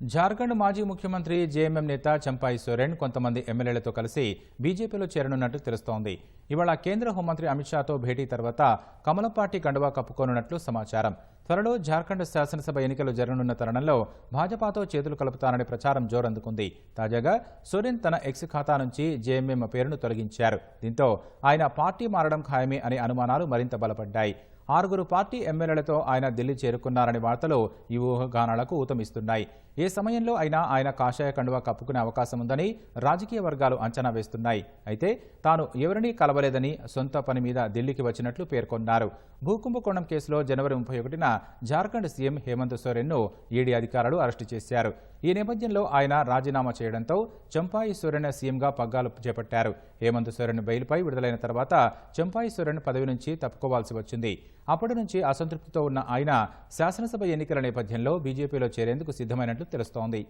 జార్ఖండ్ మాజీ ముఖ్యమంత్రి జేఎంఎం నేత చంపాయి సోరెన్ కొంతమంది ఎమ్మెల్యేలతో కలిసి బీజేపీలో చేరనున్నట్లు తెలుస్తోంది. ఇవాళ కేంద్ర హోంమంత్రి అమిత్ షాతో భేటీ తర్వాత కమలం పార్టీ కండువా కప్పుకోనున్నట్లు సమాచారం. త్వరలో జార్ఖండ్ శాసనసభ ఎన్నికలు జరగనున్న తరుణంలో భాజపాతో చేతులు కలుపుతానని ప్రచారం జోరందుకుంది. తాజాగా సోరెన్ తన ఎక్స్ ఖాతా నుంచి జేఎంఎం పేరును తొలగించారు. దీంతో ఆయన పార్టీ మారడం ఖాయమే అనే అనుమానాలు మరింత బలపడ్డాయి. ఆరుగురు పార్టీ ఎమ్మెల్యేలతో ఆయన ఢిల్లీ చేరుకున్నారనే వార్తలు ఈ ఊహాగానాలకు ఊతమిస్తున్నాయి. ఏ సమయంలో అయినా ఆయన కాషాయ కండువా కప్పుకునే అవకాశం ఉందని రాజకీయ వర్గాలు అంచనా వేస్తున్నాయి. అయితే తాను ఎవరినీ కలవలేదని సొంత పని మీద ఢిల్లీకి వచ్చినట్లు పేర్కొన్నారు. భూకుంభకోణం కేసులో జనవరి ముప్పై ఒకటిన జార్ఖండ్ సీఎం హేమంత్ సోరెన్ను ఈడీ అధికారులు అరెస్టు చేశారు. ఈ నేపథ్యంలో ఆయన రాజీనామా చేయడంతో చంపాయి సోరెన్ సీఎంగా పగ్గాలు చేపట్టారు. హేమంత్ సోరెన్ బెయిల్పై విడుదలైన తర్వాత చంపాయి సోరెన్ పదవి నుంచి తప్పుకోవాల్సి వచ్చింది. అప్పటి నుంచి అసంతృప్తితో ఉన్న ఆయన శాసనసభ ఎన్నికల నేపథ్యంలో బీజేపీలో చేరేందుకు సిద్ధమైనట్లు తెలుస్తోంది.